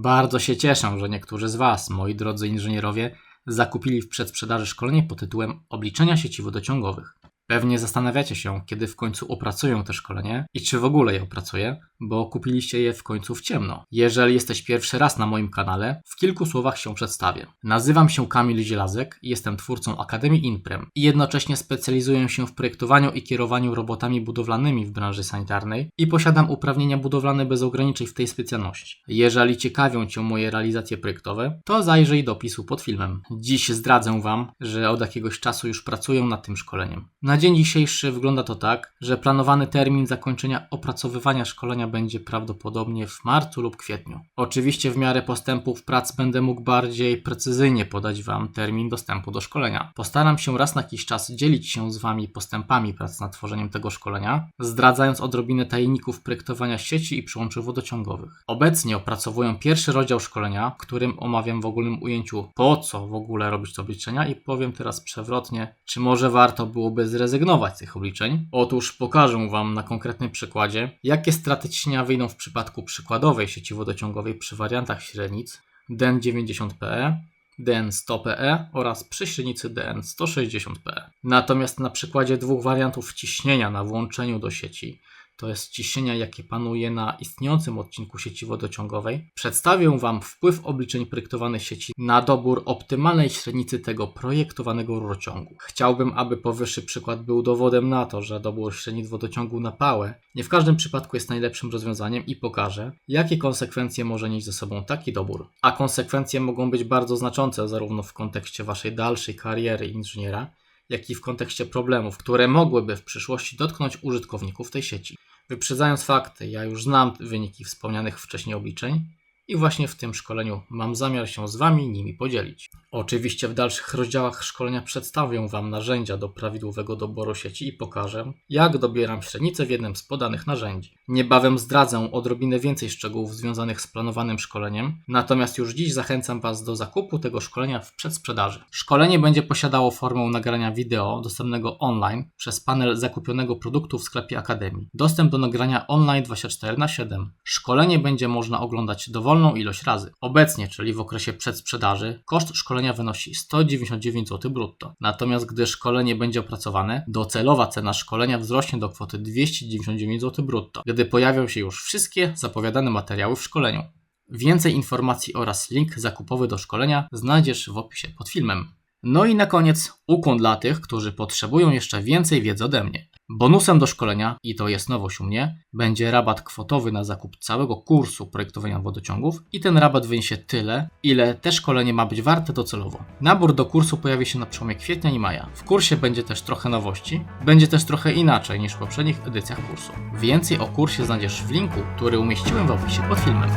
Bardzo się cieszę, że niektórzy z Was, moi drodzy inżynierowie, zakupili w przedsprzedaży szkolenie pod tytułem Obliczenia sieci wodociągowych. Pewnie zastanawiacie się, kiedy w końcu opracuję te szkolenie i czy w ogóle je opracuję, bo kupiliście je w końcu w ciemno. Jeżeli jesteś pierwszy raz na moim kanale, w kilku słowach się przedstawię. Nazywam się Kamil Zielazek jestem twórcą Akademii Inprem i jednocześnie specjalizuję się w projektowaniu i kierowaniu robotami budowlanymi w branży sanitarnej i posiadam uprawnienia budowlane bez ograniczeń w tej specjalności. Jeżeli ciekawią Cię moje realizacje projektowe, to zajrzyj do opisu pod filmem. Dziś zdradzę Wam, że od jakiegoś czasu już pracuję nad tym szkoleniem. Na dzień dzisiejszy wygląda to tak, że planowany termin zakończenia opracowywania szkolenia będzie prawdopodobnie w marcu lub kwietniu. Oczywiście w miarę postępów prac będę mógł bardziej precyzyjnie podać Wam termin dostępu do szkolenia. Postaram się raz na jakiś czas dzielić się z Wami postępami prac nad tworzeniem tego szkolenia, zdradzając odrobinę tajników projektowania sieci i przyłączy wodociągowych. Obecnie opracowuję pierwszy rozdział szkolenia, w którym omawiam w ogólnym ujęciu po co w ogóle robić te obliczenia i powiem teraz przewrotnie, czy może warto byłoby zrezygnować z tych obliczeń. Otóż pokażę Wam na konkretnym przykładzie, jakie straty ciśnienia wyjdą w przypadku przykładowej sieci wodociągowej przy wariantach średnic DEN 90PE, DN 100PE oraz przy średnicy DN 160PE. Natomiast na przykładzie dwóch wariantów ciśnienia na włączeniu do sieci, to jest ciśnienia, jakie panuje na istniejącym odcinku sieci wodociągowej, przedstawię Wam wpływ obliczeń projektowanej sieci na dobór optymalnej średnicy tego projektowanego rurociągu. Chciałbym, aby powyższy przykład był dowodem na to, że dobór średnic wodociągu na pałę nie w każdym przypadku jest najlepszym rozwiązaniem i pokażę, jakie konsekwencje może nieść ze sobą taki dobór. A konsekwencje mogą być bardzo znaczące zarówno w kontekście Waszej dalszej kariery inżyniera, jak i w kontekście problemów, które mogłyby w przyszłości dotknąć użytkowników tej sieci. Wyprzedzając fakty, ja już znam wyniki wspomnianych wcześniej obliczeń i właśnie w tym szkoleniu mam zamiar się z Wami nimi podzielić. Oczywiście w dalszych rozdziałach szkolenia przedstawię Wam narzędzia do prawidłowego doboru sieci i pokażę, jak dobieram średnicę w jednym z podanych narzędzi. Niebawem zdradzę odrobinę więcej szczegółów związanych z planowanym szkoleniem, natomiast już dziś zachęcam Was do zakupu tego szkolenia w przedsprzedaży. Szkolenie będzie posiadało formę nagrania wideo dostępnego online przez panel zakupionego produktu w sklepie Akademii. Dostęp do nagrania online 24 na 7. Szkolenie będzie można oglądać dowolną ilość razy. Obecnie, czyli w okresie przedsprzedaży, koszt szkolenia wynosi 199 zł brutto. Natomiast gdy szkolenie będzie opracowane, docelowa cena szkolenia wzrośnie do kwoty 299 zł brutto, gdy pojawią się już wszystkie zapowiadane materiały w szkoleniu. Więcej informacji oraz link zakupowy do szkolenia znajdziesz w opisie pod filmem. No i na koniec ukłon dla tych, którzy potrzebują jeszcze więcej wiedzy ode mnie. Bonusem do szkolenia, i to jest nowość u mnie, będzie rabat kwotowy na zakup całego kursu projektowania wodociągów i ten rabat wyniesie tyle, ile te szkolenie ma być warte docelowo. Nabór do kursu pojawi się na przełomie kwietnia i maja. W kursie będzie też trochę nowości, będzie też trochę inaczej niż w poprzednich edycjach kursu. Więcej o kursie znajdziesz w linku, który umieściłem w opisie pod filmem.